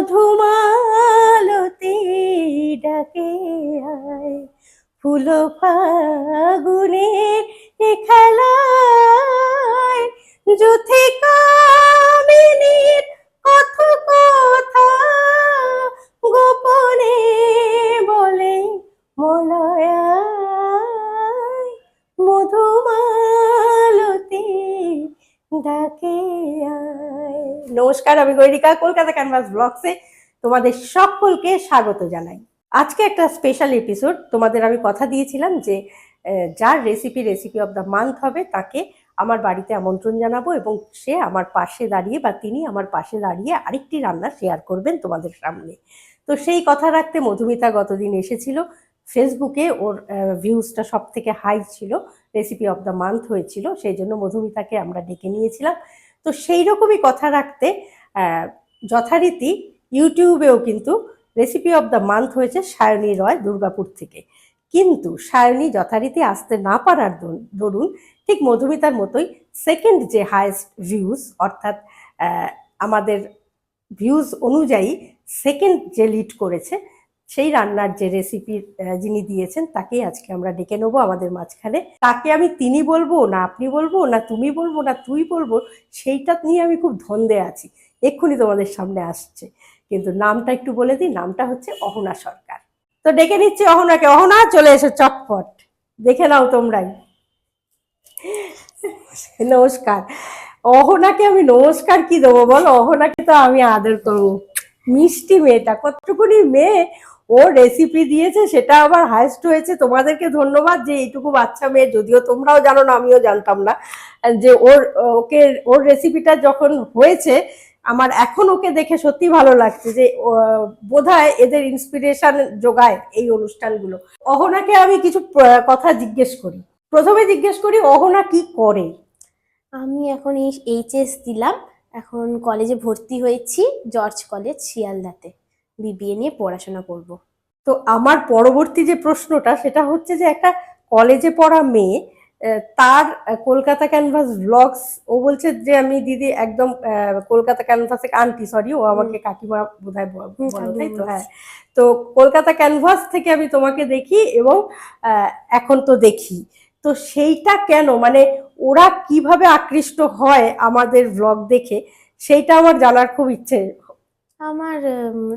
মধুমালতি ডাকে আয়। ফুল ফাগুনের এ খেলায় যুথে কামিনীর নমস্কার, আমি গৈরিকা, কলকাতা ক্যানভাস ব্লগসে তোমাদের সকলকে স্বাগত জানাই। আজকে একটা স্পেশাল এপিসোড তোমাদের আমি কথা দিয়েছিলাম যে যার recipe recipe of the month হবে, তাকে আমার বাড়িতে আমন্ত্রণ জানাব এবং সে আমার পাশে দাঁড়িয়ে বা তিনি আমার পাশে দাঁড়িয়ে আরেকটি রান্না শেয়ার করবেন তোমাদের সামনে। তো সেই কথা রাখতে মধুমিতা গতদিন এসেছিল ফেসবুকে ওর ভিউজটা সব থেকে হাই ছিল রেসিপি অফ দ্য মান্থ হয়েছিল, সেই জন্য মধুমিতাকে আমরা ডেকে নিয়েছিলাম। তো সেই রকমই কথা রাখতে যথারীতি ইউটিউবেও কিন্তু রেসিপি অফ দ্য মান্থ হয়েছে সায়নী রয় দুর্গাপুর থেকে। কিন্তু সায়নী যথারীতি আসতে না পারার দরুন- ঠিক মধুমিতার মতোই সেকেন্ড যে হায়েস্ট ভিউজ অর্থাৎ আমাদের ভিউজ অনুযায়ী সেকেন্ড যে লিড করেছে সেই রান্নার যে রেসিপি যিনি দিয়েছেন তাকেই আজকে আমরা ডেকে নেব আমাদের মাঝখানে। তাকে আমি তিনি বলব, না আপনি বলব, না তুমি বলব, না তুই বলব, সেইটা নিয়ে আমি খুব ধন্দে আছি। এক্ষুনি তোমাদের সামনে আসছে। কিন্তু নামটা একটু বলে দিই, নামটা হচ্ছে অহনা সরকার। তো ডেকে নিচ্ছি অহনাকে। অহনা, চলে এসো চটপট। দেখে নাও তোমরাই। নমস্কার। অহনাকে আমি নমস্কার কি দেবো বলো? অহনাকে তো আমি আদর করব। মিষ্টি মেয়েটা, কতটুকুনি মেয়ে। ও রেসিপি দিয়েছে, সেটা আবার হাইস্ট হয়েছে। তোমাদেরকে ধন্যবাদ যে এইটুকু বাচ্চা মেয়ে, যদিও তোমরাও জানো না, আমিও জানতাম না, যে ওর, ওকে, ওর রেসিপিটা যখন হয়েছে, আমার এখন ওকে দেখে সত্যি ভালো লাগছে যে বোধহয় এদের ইন্সপিরেশন যোগায় এই অনুষ্ঠানগুলো। অহনাকে আমি কিছু কথা জিজ্ঞেস করি। প্রথমে জিজ্ঞেস করি, অহনা কি করে? আমি এখন এই এইচএস দিলাম। এখন কলেজে ভর্তি হয়েছি জর্জ কলেজ শিয়ালদাতে। বিবিএ নিয়ে পড়াশোনা করব। তো আমার পরবর্তী যে প্রশ্নটা সেটা হচ্ছে যে একটা কলেজে পড়া মেয়ে তার কলকাতা ক্যানভাস ব্লগস ও বলছে যে আমি দিদি একদম কলকাতা ক্যানভাসে আন্টি সরি ও আমাকে কাকিমা বোধহয় তাই তো? হ্যাঁ। তো কলকাতা ক্যানভাস থেকে আমি তোমাকে দেখি এবং এখন তো দেখি। তো সেইটা কেন? মানে ওরা কীভাবে আকৃষ্ট হয় আমাদের ব্লগ দেখে সেইটা আমার জানার খুব ইচ্ছে। আমার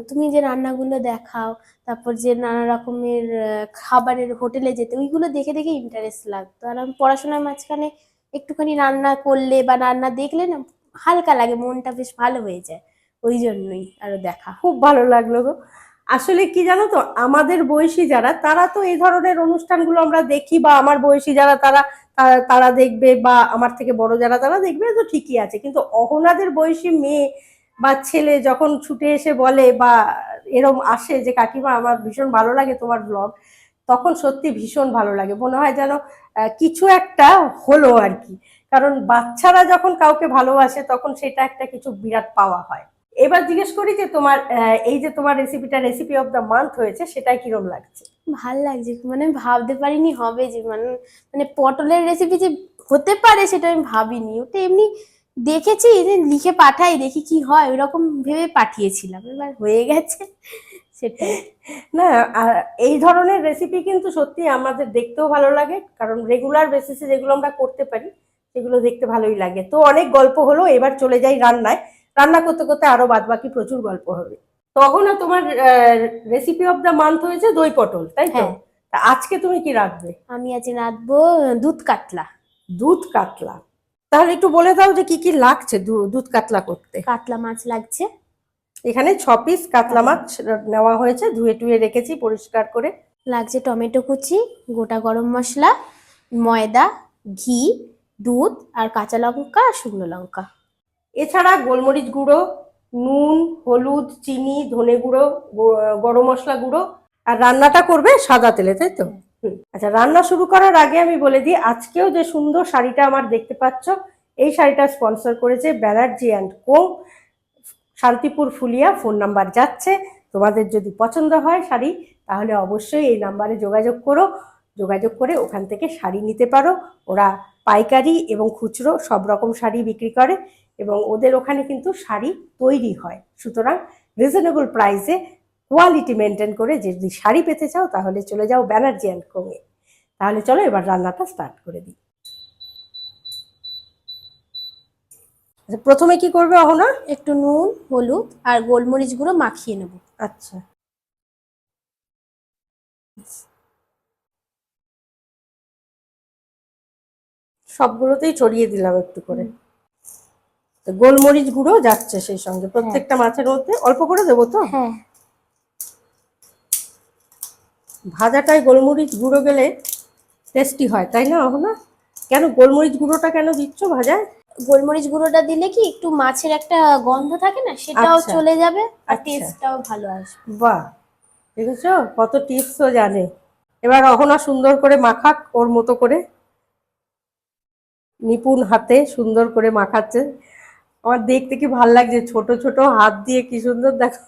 তুমি যে রান্নাগুলো দেখাও, তারপর যে নানা রকমের খাবারের হোটেলে যেতে, ওইগুলো দেখে দেখে ইন্টারেস্ট লাগতো। আর আমি পড়াশোনার মাঝখানে একটুখানি রান্না করলে বা রান্না দেখলে না, হালকা লাগে, মনটা বেশ ভালো হয়ে যায়। ওই জন্যই আরও দেখা। খুব ভালো লাগল গো। আসলে কি জানো তো, আমাদের বয়সী যারা, তারা তো এই ধরনের অনুষ্ঠানগুলো আমরা দেখি, বা আমার বয়সী যারা তারা, তারা- দেখবে, বা আমার থেকে বড় যারা, তারা দেখবে, তো ঠিকই আছে। কিন্তু অহনাদের বয়সী মেয়ে বা ছেলে যখন ছুটে এসে বলে বা এরম আসে যে, কাকিমা, আমার ভীষণ ভালো লাগে তোমার ব্লগ তখন সত্যি ভীষণ ভালো লাগে। মনে হয় যেন কিছু একটা হলো আর কি। কারণ বাচ্চারা যখন কাউকে ভালোবাসে, তখন সেটা একটা কিছু বিরাট পাওয়া হয়। এবার জিজ্ঞেস করি যে, তোমার এই যে তোমার রেসিপিটা রেসিপি অফ দ্য মান্থ হয়েছে সেটাই কিরম লাগছে? ভালো লাগছে। মানে ভাবতে পারিনি হবে যে মানে মানে পটলের রেসিপি যে হতে পারে, সেটা আমি ভাবিনি। ওটা এমনি দেখেছি যে লিখে পাঠাই দেখি কি হয় ওইরকম ভেবে পাঠিয়েছিলাম। এবার হয়ে গেছে সেটাই। না আর এই ধরনের রেসিপি কিন্তু সত্যি আমাদের দেখতেও ভালো লাগে কারণ রেগুলার বেসিসে যেগুলো আমরা করতে পারি সেগুলো দেখতে ভালোই লাগে। তো অনেক গল্প হলো এবার চলে যাই রান্নায়। রান্না করতে করতে আরও বাদ বাকি প্রচুর গল্প হবে। তখনও তোমার রেসিপি অফ দ্য মান্থ হয়েছে দই পটল তাই তো? হ্যাঁ। তা আজকে তুমি কি রাখবে আমি আজ রাঁধবো দুধ কাতলা। দুধ কাতলা। তাহলে একটু বলে দাও যে কি কি লাগছে দুধ কাতলা করতে। কাতলা মাছ লাগছে। এখানে ছ পিস কাতলা মাছ নেওয়া হয়েছে ধুয়ে টুয়ে রেখেছি পরিষ্কার করে। লাগছে টমেটো কুচি গোটা গরম মশলা ময়দা ঘি দুধ আর কাঁচা লঙ্কা আর শুকনো লঙ্কা। এছাড়া গোলমরিচ গুঁড়ো নুন হলুদ চিনি ধনে গুঁড়ো গরম মশলা গুঁড়ো। আর রান্নাটা করবে সাদা তেলে তাই তো। আচ্ছা রান্না শুরু করার আগে আমি বলে দিই, আজকেও যে সুন্দর শাড়িটা আমার দেখতে পাচ্ছ, এই শাড়িটা স্পন্সর করেছে Banerjee and co, Shantipur Phulia phone number যাচ্ছে। তোমাদের যদি পছন্দ হয় শাড়ি, তাহলে অবশ্যই এই নাম্বারে যোগাযোগ করো। যোগাযোগ করে ওখান থেকে শাড়ি নিতে পারো। ওরা পাইকারি এবং খুচরো সব রকম শাড়ি বিক্রি করে এবং ওদের ওখানে কিন্তু শাড়ি তৈরি হয়। সুতরাং রিজনেবল প্রাইসে কোয়ালিটি মেনটেন করে যদি শাড়ি পেতে চাও তাহলে চলে যাও ব্যানার্জি অ্যান্ড কোমে তাহলে চলো এবার রান্নাটা স্টার্ট করে দিই। আচ্ছা প্রথমে কি করবে অহনা? একটু নুন হলুদ আর গোলমরিচ গুঁড়ো মাখিয়ে নেব। আচ্ছা। সবগুলোতেই ছড়িয়ে দিলাম একটু করে। গোলমরিচ গুঁড়ো যাচ্ছে সেই সঙ্গে। প্রত্যেকটা মাছের মধ্যে। অল্প করে দেবো তো? হ্যাঁ। ভাজাটায় গোলমরিচ গুঁড়ো গেলে টেস্টি হয় তাই না অহনা? কেন গোলমরিচ গুঁড়োটা কেন দিচ্ছ ভাজায়? গোলমরিচ গুঁড়োটা দিলে কি একটু মাছের একটা গন্ধ থাকে না? সেটাও আচ্ছা। চলে যাবে আর আচ্ছা। টেস্টটাও ভালো আসবে। বাহ দেখেছ? কত টিপসও জানে। এবার অহনা সুন্দর করে মাখাক ওর মতো করে। নিপুণ হাতে সুন্দর করে মাখাচ্ছে। আমার দেখতে কি ভালো লাগছে? ছোট ছোট হাত দিয়ে কি সুন্দর দেখো।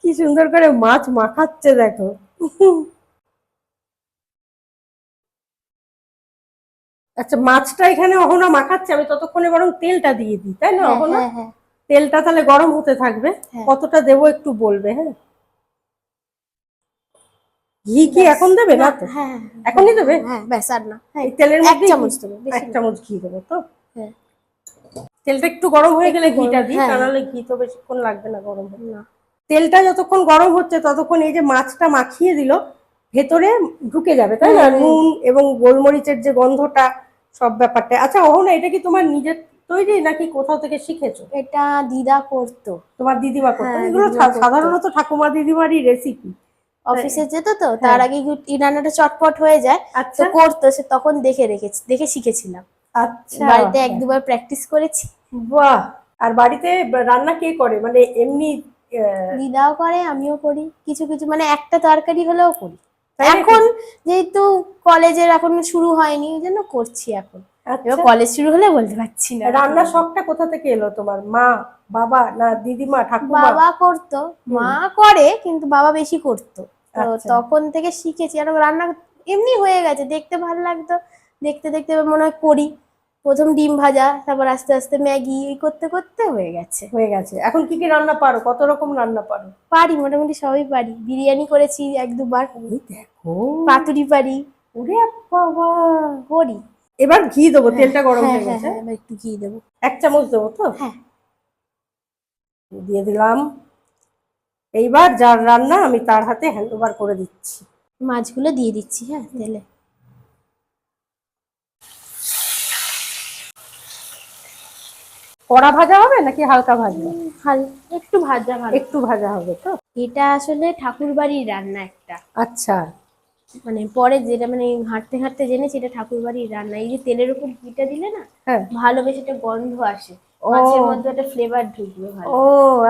কি সুন্দর করে মাছ মাখাচ্ছে দেখো। আচ্ছা মাছটা এখানে অহনা মাখাচ্ছে আমি ততক্ষণে বরং তেলটা দিয়ে দিই তাই না হ্যাঁ, অহনা? হ্যাঁ, হ্যাঁ। তেলটা তাহলে গরম হতে থাকবে। কতটা দেবো একটু বলবে হ্যাঁ? ঘি কি এখন দেবে না তো? এখনই দেবে? হ্যাঁ ব্যাস আর না। এই তেলের এক মধ্যে চামচ দেবে এক চামচ ঘি দেবো তো? হ্যাঁ। তেলটা একটু গরম হয়ে গেলে ঘিটা দিই। তা নাহলে ঘি তো বেশিক্ষণ লাগবে না গরম হতে। না। তেলটা যতক্ষণ গরম হচ্ছে ততক্ষণ এই যে মাছটা মাখিয়ে দিল ভেতরে ঢুকে যাবে তাই না। নুন এবং গোলমরিচের যে গন্ধটা সব ব্যাপারটা। আচ্ছা ওহনা এটা কি তোমার নিজের তৈরি নাকি কোথাও থেকে শিখেছো? এটা দিদা করতো। তোমার দিদিমা করতো? হ্যাঁ, এগুলো। সাধারণত ঠাকুমা দিদিমারই রেসিপি অফিসে যেত তো তার আগে এই রান্নাটা চটপট হয়ে যায়। তো আচ্ছা। করতো সে তখন দেখে রেখেছি দেখে শিখেছিলাম। আচ্ছা। বাড়িতে এক দুবার প্র্যাকটিস করেছি। বাহ! আর বাড়িতে রান্না কে করে? মানে এমনি দিদাও করে আমিও করি। কিছু কিছু মানে একটা তরকারি হলেও করি। এখন যেহেতু কলেজের এখন শুরু হয়নি ওই জন্য করছি এখন। আচ্ছা। এবার কলেজ শুরু হলে বলতে পারছি না। রান্নার শখটা কোথা থেকে এলো তোমার? মা বাবা না দিদিমা ঠাকুমা? বাবা করতো। মা করে কিন্তু বাবা বেশি করতো। তো আচ্ছা। তখন থেকে শিখেছি। আর রান্না এমনি হয়ে গেছে। দেখতে ভালো লাগতো। দেখতে দেখতে মনে হয় করি। প্রথম ডিম ভাজা তারপর আস্তে আস্তে ম্যাগি এই করতে করতে হয়ে গেছে। হয়ে গেছে। এখন কি কি রান্না পারো? কত রকম রান্না পারো? পারি মোটামুটি সবই পারি। বিরিয়ানি করেছি এক দুবার। ওই দেখো। পাতুরি পারি। ওরে বাবা। করি। এবার ঘি দেবো তেলটা গরম হ্যাঁ হয়ে হ্যাঁ গেছে। হ্যাঁ এবার একটু ঘি দেবো। এক চামচ দেবো তো? হ্যাঁ। দিয়ে দিলাম। এইবার যার রান্না আমি তার হাতে হ্যান্ড ওভার করে দিচ্ছি। মাছগুলো দিয়ে দিচ্ছি হ্যাঁ তেলে। কড়া ভাজা হবে নাকি হালকা ভাজা? একটু ভাজা ভালো একটু ভাজা হবে তো? এটা আসলে ঠাকুর বাড়ির রান্না একটা। আচ্ছা। মানে পরে যেটা মানে হাঁটতে ঘাঁটতে জেনেছি এটা ঠাকুর বাড়ির রান্না। এই যে তেলের উপর ঘিটা দিলে না হ্যাঁ। ভালো বেশ একটা গন্ধ আসে। ও। মাছের মধ্যে একটা ফ্লেভার ঢুকবে ভালো। ও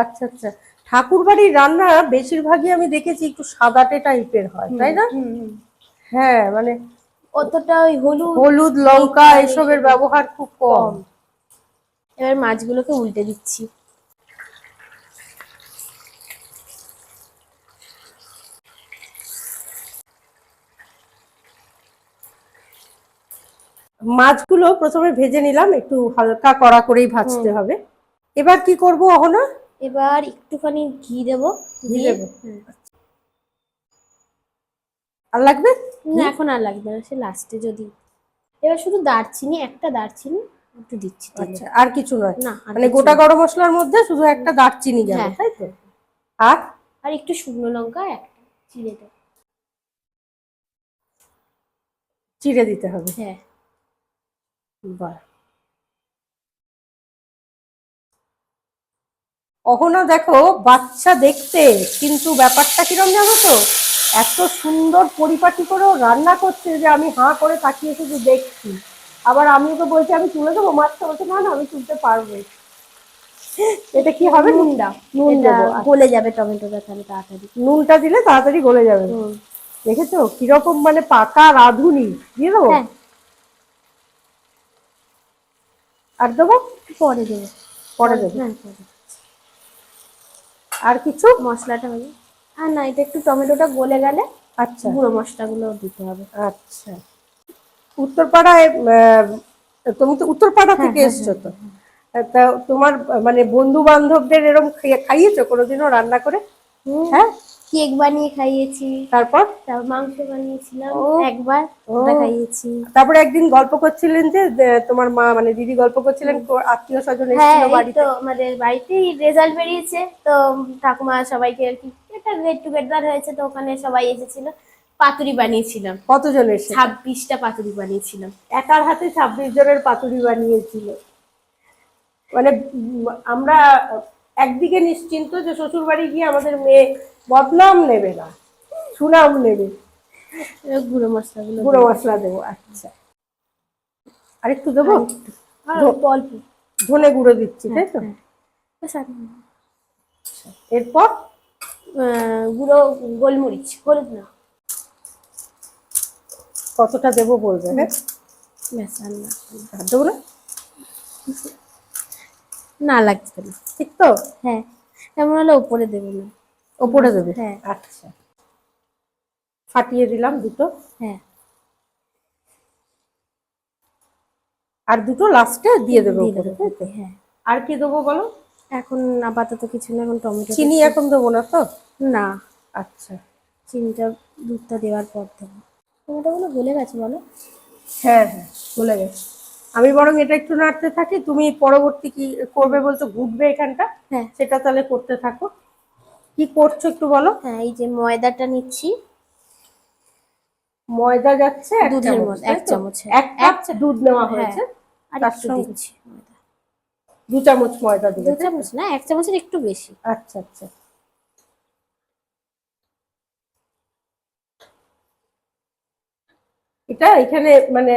আচ্ছা আচ্ছা। ঠাকুর বাড়ির রান্না বেশিরভাগই আমি দেখেছি একটু সাদাটে টাইপের হয় তাই না। হ্যাঁ মানে অতটা ওই হলুদ হলুদ লঙ্কা এসবের ব্যবহার খুব কম। এবার মাছগুলোকে উল্টে দিচ্ছি। মাছগুলো প্রথমে ভেজে নিলাম একটু হালকা কড়া করেই ভাজতে হবে। এবার কি করব অহনা? এবার একটুখানি ঘি দেবো। ঘি দেবো? আর লাগবে? না এখন আর লাগবে না সে লাস্টে যদি। এবার শুধু দারচিনি একটা দারচিনি। একটু দিচ্ছি আচ্ছা আর কিছু নয়। না মানে গোটা গরম মশলার মধ্যে শুধু একটা দারচিনি গেল হ্যাঁ। তাই তো? আর? আর একটু শুকনো লঙ্কা একটা চিড়ে দেবো চিড়ে দিতে হবে। হ্যাঁ। বাহ। অহনা দেখো বাচ্চা দেখতে কিন্তু ব্যাপারটা কিরম জানো তো? এত সুন্দর পরিপাটি করেও রান্না করছে যে আমি হাঁ করে তাকিয়ে শুধু দেখছি। আবার আমি ওকে বলছি আমি তুলে দেবো মাছটা? বলছে না না আমি তুলতে পারব। এটা কি হবে? নুন দাও। নুন আচ্ছা। গলে যাবে টমেটোটা তাহলে তাড়াতাড়ি। নুনটা দিলে তাড়াতাড়ি গলে যাবে। দেখেছ? কীরকম মানে পাকা রাঁধুনি দিয়ে দেবো? হ্যাঁ। আর দেবো? পরে দেবো। পরে দেবো। হ্যাঁ আর কিছু? মশলাটা হয়ে আর না এটা একটু টমেটোটা গলে গেলে আচ্ছা। গুঁড়ো মশলাগুলো দিতে হবে। আচ্ছা। উত্তরপাড়ায় তুমি তো উত্তরপাড়া থেকে হ্যাঁ, এসছো তো? তা তোমার মানে বন্ধু বান্ধবদের এরকম খাইয়ে- খাইয়েছো কোনোদিনও রান্না করে? হ্যাঁ? কেক বানিয়ে খাইয়েছি। তারপর? মাংস বানিয়েছিলাম একবার ওটা খাইয়েছি। তারপরে একদিন গল্প করছিলেন যে তোমার মা মানে দিদি গল্প করছিলেন আত্মীয় স্বজন হ্যাঁ এসেছিল বাড়িতে। তো আমাদের বাড়িতেই রেজাল্ট বেরিয়েছে। তো ঠাকুমা সবাইকে আর কি একটা গেট টুগেদার হয়েছে তো ওখানে সবাই এসেছিল। পাতুরি বানিয়েছিলাম। কতজনের ছাব্বিশটা পাতুরি বানিয়েছিলাম। একার হাতে ছাব্বিশ জনের পাতুরি বানিয়েছিল। মানে আমরা একদিকে নিশ্চিন্ত যে শ্বশুর বাড়ি গিয়ে আমাদের মেয়ে বদনাম নেবে না সুনাম নেবে। গুঁড়ো মশলাগুলো গুঁড়ো মশলা দেবো আচ্ছা। আরেকটু দেবো? অল্প ধনে গুঁড়ো দিচ্ছি তাই তো? হ্যাঁ। এরপর? আহ, গুঁড়ো গোলমরিচ হলুদ না। কতটা দেবো বলবে? হ্যাঁ না। আর দেবো না? না লাগছে না। ঠিক তো? হ্যাঁ। তেমন হলে উপরে দেবে না। ওপরে দেবে? হ্যাঁ। আচ্ছা। ফাটিয়ে দিলাম দুটো। হ্যাঁ। আর দুটো লাস্টে দিয়ে দেবে উপরে দেবো। হ্যাঁ। আর কি দেবো বলো? এখন আপাতত কিছু না এখন টমেটো চিনি এখন দেবো না তো? না। আচ্ছা। চিনিটা দুধটা দেওয়ার পর দেবো। টমেটোগুলো গলে গেছে বলো। হ্যাঁ হ্যাঁ ভুলে গেছি। আমি বরং এটা একটু নাড়তে থাকি তুমি পরবর্তী কি করবে বলছো ঘুটবে এখানটা? হ্যাঁ। সেটা তাহলে করতে থাকো। কি করছ একটু বলো? হ্যাঁ এই যে ময়দাটা নিচ্ছি। ময়দা যাচ্ছে এক দুধের চামচ, এক চামচ, হ্যাঁ। এক কাপ দুধ নেওয়া হ্যাঁ। হয়েছে আর একটু দিচ্ছি দু চামচ ময়দা দিবে দু চামচ না এক চামচের একটু বেশি। আচ্ছা আচ্ছা। এটা এখানে মানে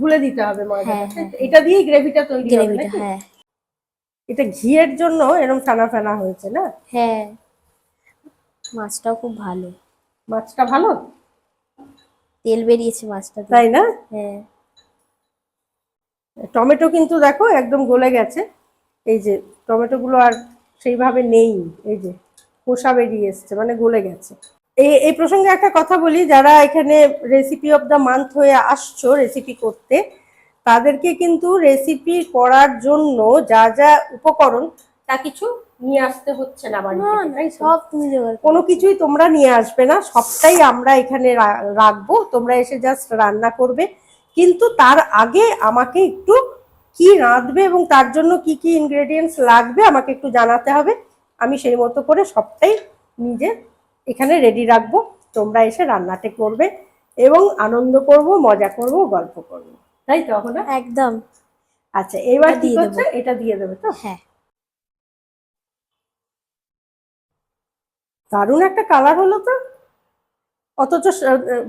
গুলে দিতে হবে ময়দা হ্যাঁ, হ্যাঁ, এটা দিয়েই গ্রেভিটা তৈরি হবে নাকি? হ্যাঁ। এটা ঘিয়ের জন্য এরকম ফেনা ফেনা হয়েছে না? হ্যাঁ। মাছটাও খুব ভালো। মাছটা ভালো? তেল বেরিয়েছে মাছটা তাই না? হ্যাঁ। টমেটো কিন্তু দেখো একদম গলে গেছে। এই যে টমেটো গুলো আর সেইভাবে নেই। এই যে খোসা বেরিয়ে এসছে মানে গলে গেছে। এই এই প্রসঙ্গে একটা কথা বলি যারা এখানে রেসিপি অফ দ্য মান্থ হয়ে আসছো রেসিপি করতে তাদেরকে কিন্তু রেসিপি করার জন্য যা যা উপকরণ তা কিছু নিয়ে আসতে হচ্ছে না? সব তুমি কোনো কিছুই তোমরা নিয়ে আসবে না সবটাই আমরা এখানে রাখব তোমরা এসে জাস্ট রান্না করবে। কিন্তু তার আগে আমাকে একটু কি রাঁধবে এবং তার জন্য কি কি ইনগ্রেডিয়েন্টস লাগবে আমাকে একটু জানাতে হবে। আমি সেই মতো করে সবটাই নিজে এখানে রেডি রাখব। তোমরা এসে রান্নাটা করবে এবং আনন্দ করব মজা করব গল্প করব। তাই তো এখন একদম। আচ্ছা এবার কি দিয়ে করছে? এটা দিয়ে দেবে তো? হ্যাঁ। দারুণ একটা কালার হলো তো। অথচ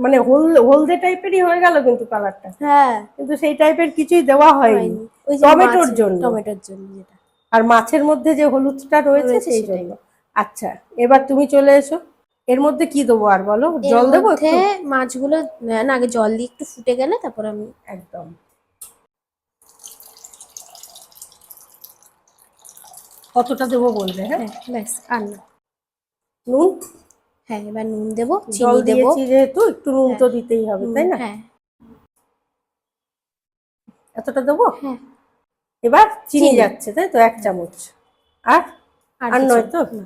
মানে হল হলদে টাইপেরই হয়ে গেল কিন্তু কালারটা হ্যাঁ। কিন্তু সেই টাইপের কিছুই দেওয়া হয়নি। টমেটোর জন্য। টমেটোর জন্য যেটা। আর মাছের মধ্যে যে হলুদটা রয়েছে সেই জন্য। আচ্ছা এবার তুমি চলে এসো। এর মধ্যে কি দেবো আর বলো? জল দেবো একটু? মাছগুলো না আগে জল দিয়ে একটু ফুটে গেলে তারপর আমি একদম। কতটা দেবো বলবে হ্যাঁ? হ্যাঁ ব্যাস আর না। নুন? হ্যাঁ এবার নুন দেবো জল চিনি দেবো। যেহেতু একটু নুন তো দিতেই হবে তাই না? হ্যাঁ। এতটা দেবো? হ্যাঁ। এবার চিনি। যাচ্ছে তাই তো? এক চামচ। আর? আর নয় না।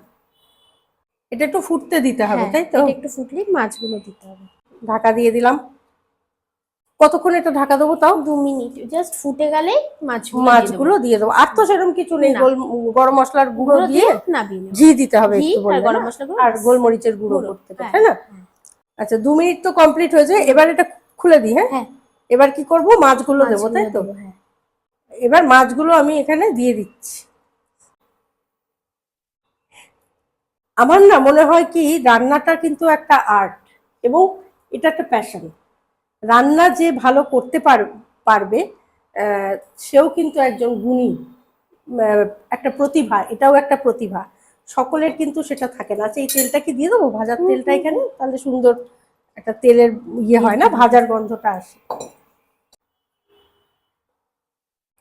এটা একটু ফুটতে দিতে হবে হ্যাঁ, তাই তো? এটা একটু ফুটলেই মাছগুলো দিতে হবে। ঢাকা দিয়ে দিলাম। কতক্ষণ এটা ঢাকা দেবো তাও? দু মিনিট জাস্ট ফুটে গেলেই মাছগুলো দিয়ে মাছগুলো দিয়ে দেবো। আর তো সেরকম কিছু নেই গোল গরম মশলার গুঁড়ো দিয়ে ঘি দিতে হবে একটু গরম? মশলা আর গোলমরিচের গুঁড়ো করতে হবে, হ্যাঁ, তাই না? হ্যাঁ। আচ্ছা দু মিনিট তো কমপ্লিট হয়েছে এবার এটা খুলে দিই হ্যাঁ? এবার কি করব? মাছগুলো দেবো তাই তো? এবার মাছগুলো আমি এখানে দিয়ে দিচ্ছি। আমার না মনে হয় কি রান্নাটা কিন্তু একটা আর্ট এবং এটা একটা প্যাশন রান্না যে ভালো করতে পার- পারবে সেও কিন্তু একজন গুণী একটা প্রতিভা এটাও একটা প্রতিভা। সকলের কিন্তু সেটা থাকে না। আচ্ছা এই তেলটা কি দিয়ে দেবো? ভাজার তেলটা এখানে? তাহলে সুন্দর একটা তেলের ইয়ে হয় না ভাজার গন্ধটা আসে।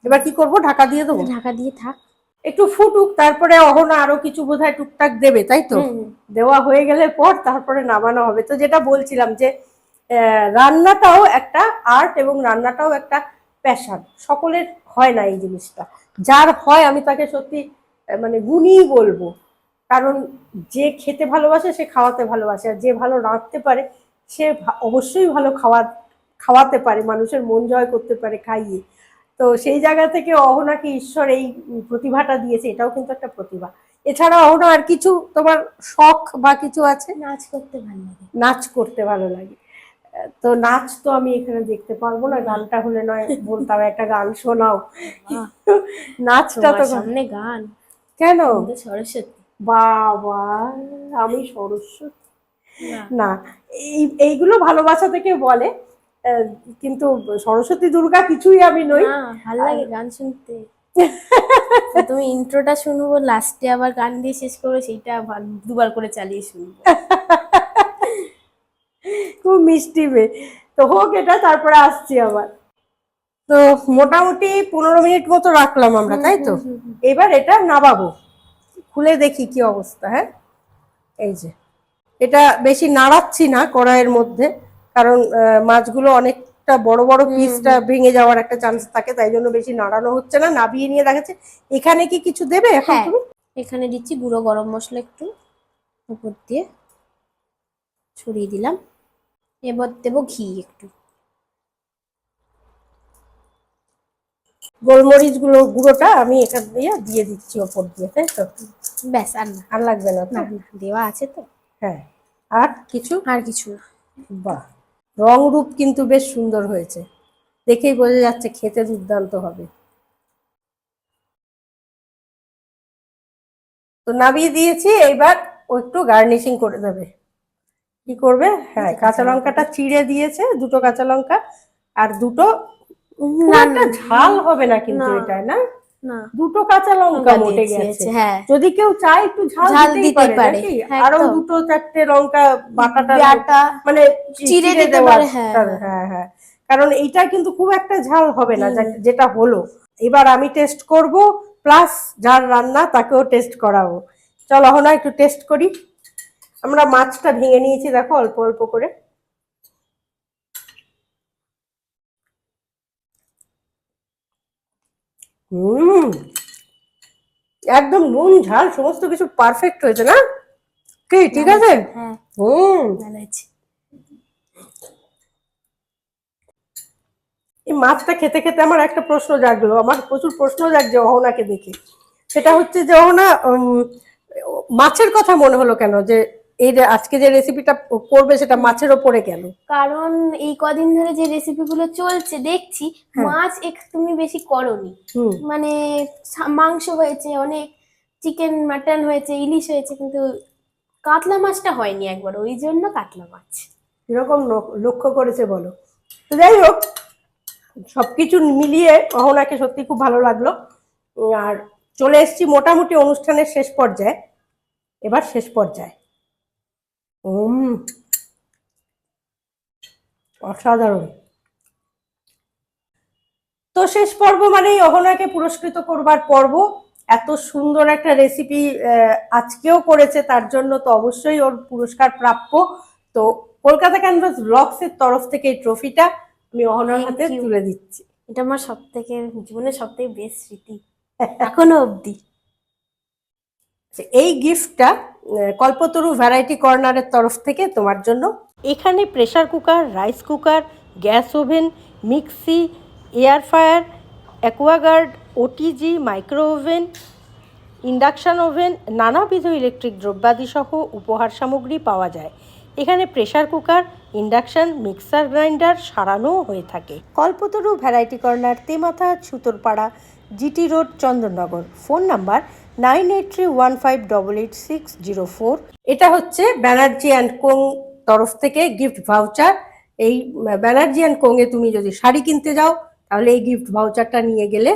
এবার কি করব? ঢাকা দিয়ে দেবো? ঢাকা দিয়ে থাক। একটু ফুটুক তারপরে অহনা আরও কিছু বোধহয় টুকটাক দেবে তাই তো। দেওয়া হয়ে গেলে পর তারপরে নামানো হবে। তো যেটা বলছিলাম যে রান্নাটাও একটা আর্ট এবং রান্নাটাও একটা প্যাশন। সকলের হয় না এই জিনিসটা। যার হয় আমি তাকে সত্যি মানে গুণই বলব। কারণ যে খেতে ভালোবাসে সে খাওয়াতে ভালোবাসে আর যে ভালো রাঁধতে পারে সে অবশ্যই ভালো খাওয়া খাওয়াতে পারে মানুষের মন জয় করতে পারে খাইয়ে। তো সেই জায়গা থেকে অহনাকে ঈশ্বর এই প্রতিভাটা দিয়েছে এটাও কিন্তু একটা প্রতিভা। এছাড়া অহনা আর কিছু তোমার শখ বা কিছু আছে? নাচ করতে ভালো লাগে। নাচ করতে ভালো লাগে। তো নাচ তো আমি এখানে দেখতে পারব না গানটা হলে নয় বলতাম একটা গান শোনাও। নাচটা তো সামনে গান। কেন? সরস্বতী। বাবা আমি সরস্বতী। না। এই এইগুলো ভালোবাসা থেকে বলে কিন্তু সরস্বতী দুর্গা কিছুই আমি নই। ভালো লাগে গান শুনতে। তুমি ইন্ট্রোটা শুনব লাস্টে আবার গান দিয়ে শেষ করব সেইটা দুবার করে চালিয়ে শুনব। খুব মিষ্টি মেয়ে তো হোক এটা তারপরে আসছি আবার। তো মোটামুটি পনেরো মিনিট মতো রাখলাম আমরা তাই তো। এবার এটা নাবাবো খুলে দেখি কি অবস্থা হ্যাঁ? এই যে। এটা বেশি নাড়াচ্ছি না কড়াইয়ের মধ্যে। কারণ মাছগুলো অনেকটা বড় বড় পিসটা ভেঙে যাওয়ার একটা চান্স থাকে তাই জন্য বেশি নাড়ানো হচ্ছে না নাবিয়ে নিয়ে দেখাচ্ছে। এখানে কি কিছু দেবে এখন হ্যাঁ। তুমি? এখানে দিচ্ছি গুঁড়ো গরম মশলা একটু উপর দিয়ে ছড়িয়ে দিলাম। এবার দেবো ঘি একটু। গোলমরিচগুলো গুঁড়োটা আমি এখান দিয়ে দিয়ে দিচ্ছি ওপর দিয়ে তাই তো? ব্যাস আর না। আর লাগবে না দেওয়া আছে তো। হ্যাঁ। আর কিছু? আর কিছু না। বাহ। রং রূপ কিন্তু বেশ সুন্দর হয়েছে। দেখেই বোঝা যাচ্ছে খেতে দুর্দান্ত হবে। তো নামিয়ে দিয়েছি এইবার ও একটু গার্নিশিং করে দেবে। কি করবে? হ্যাঁ কাঁচা লঙ্কাটা চিড়ে দিয়েছে দুটো কাঁচা লঙ্কা আর দুটো ঝাল হবে না কিন্তু না। না? দুটো কাঁচা লঙ্কা মোটে গেছে। হ্যাঁ। যদি কেউ চায় একটু ঝাল দিতেই পারে আরও দুটো চারটে লঙ্কা বাটাটা মানে চিড়ে দিতে পারে, হ্যাঁ, কারণ- হ্যাঁ হ্যাঁ। কারণ এইটা কিন্তু খুব একটা ঝাল হবে না যেটা হলো। এবার আমি টেস্ট করব প্লাস যার রান্না তাকেও টেস্ট করাবো। চলো এখন একটু টেস্ট করি। আমরা মাছটা ভেঙে নিয়েছি দেখো অল্প অল্প করে। হুম। একদম নুন ঝাল সমস্ত কিছু পারফেক্ট হয়েছে না? কি ঠিক আছে? হ্যাঁ। হুম। এই মাছটা খেতে খেতে আমার একটা প্রশ্ন জাগলো আমার প্রচুর প্রশ্ন জাগছে অহনাকে দেখে। সেটা হচ্ছে যে অহনা মাছের কথা মনে হলো কেন? যে এই আজকে যে রেসিপিটা করবে সেটা মাছের ওপরে কেন? কারণ এই কদিন ধরে যে রেসিপিগুলো চলছে দেখছি। মাছ এক তুমি বেশি করনি। মানে মাংস হয়েছে অনেক চিকেন মাটন হয়েছে ইলিশ হয়েছে কিন্তু কাতলা মাছটা হয়নি একবার ওই জন্য কাতলা মাছ। এরকম লক্ষ্য করেছে বলো? তো যাই হোক সবকিছু মিলিয়ে অহনাকে সত্যি খুব ভালো লাগল। আর চলে এসেছি মোটামুটি অনুষ্ঠানের শেষ পর্যায়ে। এবার শেষ পর্যায়ে। অসাধারণ। তো শেষ পর্ব মানেই অহনাকে পুরস্কৃত করবার পর্ব। এত সুন্দর একটা রেসিপি আজকেও করেছে তার জন্য তো অবশ্যই ওর পুরস্কার প্রাপ্য। তো কলকাতা ক্যানভাস ব্লগস এর তরফ থেকে এই ট্রফিটা আমি অহনার হাতে তুলে দিচ্ছি। এটা আমার সব থেকে জীবনের সব থেকে বেস্ট স্মৃতি। এখনও অবধি। এই গিফটটা কল্পতরু ভ্যারাইটি কর্নারের তরফ থেকে তোমার জন্য। এখানে pressure cooker rice cooker gas oven mixie air fryer Aquaguard OTG micro oven induction oven নানাবিধ ইলেকট্রিক দ্রব্যাদি সহ উপহার সামগ্রী পাওয়া যায়। এখানে pressure cooker, induction, mixer grinder সারানোও হয়ে থাকে। Kalpataru variety corner, Tematha, Chhutorpara, GT road, Chandannagar. Phone number nine eight three one five double eight six zero four. এটা হচ্ছে ব্যানার্জি অ্যান্ড কোং তরফ থেকে গিফট ভাউচার। এই ব্যানার্জি অ্যান্ড কোংয়ে তুমি যদি শাড়ি কিনতে যাও, তাহলে এই গিফট ভাউচারটা নিয়ে গেলে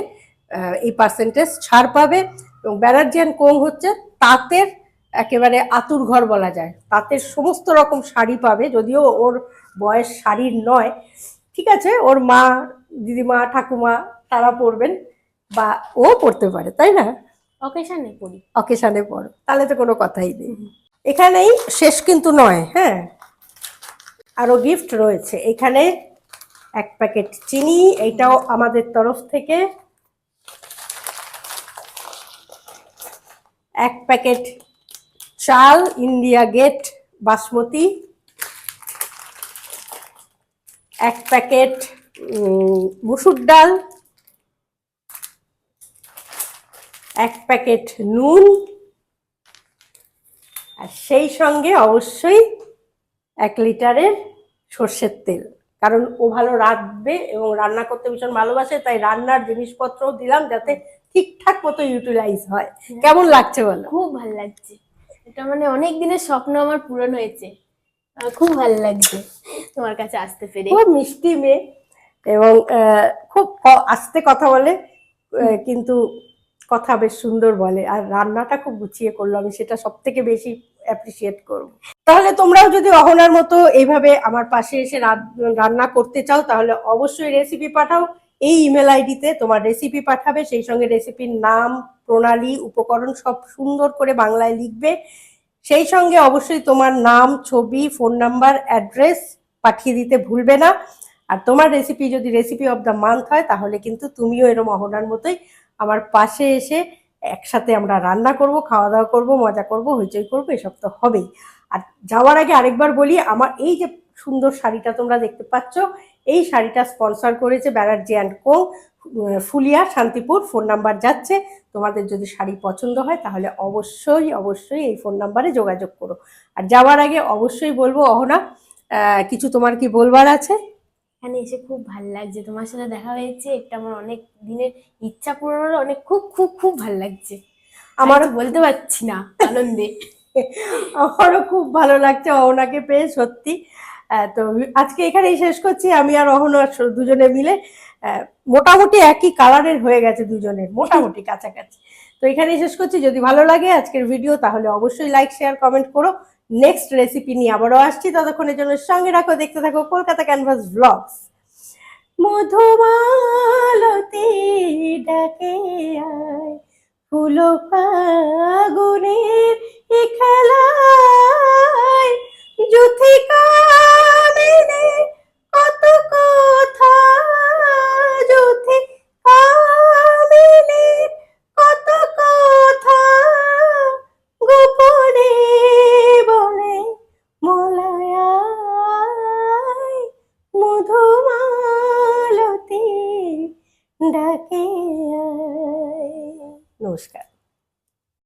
এই পার্সেন্টেজ ছাড় পাবে। এবং ব্যানার্জি অ্যান্ড কোং হচ্ছে তাঁতের একেবারে আতুর ঘর বলা যায়। তাতে সমস্ত রকম শাড়ি পাবে যদিও ওর বয়স শাড়ির নয়। ঠিক আছে ওর মা দিদিমা ঠাকুমা তারা পরবেন বা ও পড়তে পারে তাই না? অকেশানে করি অকেশানে পড়ো তাহলে তো কোনো কথাই নেই। এখানেই শেষ কিন্তু নয় হ্যাঁ? আরও গিফট রয়েছে। এখানে এক প্যাকেট চিনি এইটাও আমাদের তরফ থেকে। এক প্যাকেট চাল ইন্ডিয়া গেট বাসমতি এক প্যাকেট মুসুর ডাল এক প্যাকেট নুন আর সেই সঙ্গে অবশ্যই এক লিটারের সর্ষের তেল। কারণ ও ভালো রাঁধবে এবং রান্না করতে ভীষণ ভালোবাসে তাই রান্নার জিনিসপত্রও দিলাম যাতে ঠিকঠাক মতো ইউটিলাইজ হয়। কেমন লাগছে বলো? খুব ভালো লাগছে। এটা মানে অনেক দিনের স্বপ্ন আমার পূরণ হয়েছে। খুব ভালো লাগছে তোমার কাছে আসতে পেরে। খুব মিষ্টি মেয়ে এবং খুব আস্তে কথা বলে কিন্তু কথা বেশ সুন্দর বলে। আর রান্নাটা খুব গুছিয়ে করল, আমি সেটা সব থেকে বেশি অ্যাপ্রিসিয়েট করব। তাহলে তোমরাও যদি অহনার মতো এইভাবে আমার পাশে এসে রান্না করতে চাও, তাহলে অবশ্যই রেসিপি পাঠাও। এই ইমেল আইডিতে তোমার রেসিপি পাঠাবে, সেই সঙ্গে রেসিপির নাম, প্রণালী, উপকরণ সব সুন্দর করে বাংলায় লিখবে। সেই সঙ্গে অবশ্যই তোমার নাম, ছবি ফোন নাম্বার অ্যাড্রেস পাঠিয়ে দিতে ভুলবে না। আর তোমার রেসিপি যদি রেসিপি অফ দ্য মান্থ হয়, তাহলে কিন্তু তুমিও এরম অহনার মতোই আমার পাশে এসে একসাথে আমরা রান্না করব খাওয়া দাওয়া করব, মজা করব, হইচই করব, এসব তো হবেই। আর যাওয়ার আগে আরেকবার বলি, আমার এই যে সুন্দর শাড়িটা তোমরা দেখতে পাচ্ছ। এই শাড়িটা স্পন্সর করেছে Banerjee and co Phulia Shantipur. Phone number যাচ্ছে। তোমাদের যদি শাড়ি পছন্দ হয় তাহলে অবশ্যই অবশ্যই এই ফোন নাম্বারে যোগাযোগ করো। আর যাওয়ার আগে অবশ্যই বলব অহনা কিছু তোমার কি বলবার আছে? এখানে এসে খুব ভালো লাগছে। তোমার সাথে দেখা হয়েছে এটা আমার অনেক দিনের ইচ্ছা পূরণ হলো অনেক খুব খুব খুব ভালো লাগছে। আমার আমার বলতে পারছি না আনন্দে। আমারও খুব ভালো লাগছে অহনাকে পেয়ে সত্যি। তো আজকে এখানেই শেষ করছি। আমি আর অহনা স- দুজনে মিলে মোটামুটি একই কালারের হয়ে গেছে দুজনের, মোটামুটি কাছাকাছি। তো এখানেই শেষ করছি। যদি ভালো লাগে আজকের ভিডিও, তাহলে অবশ্যই লাইক শেয়ার কমেন্ট করো। নেক্সট রেসিপি নিয়ে আবারও আসছি। ততক্ষণের জন্য সঙ্গে রাখো, দেখতে থাকো কলকাতা ক্যানভাস ব্লগস মধুমালতি ডাকে আয় ফুলো ফাগুনের খেলায়। যুথিকা মেনে কত কথা যুথিকা মেনে কত কথা গোপনে বলে মলায় মধুমালতি ডাকে। নমস্কার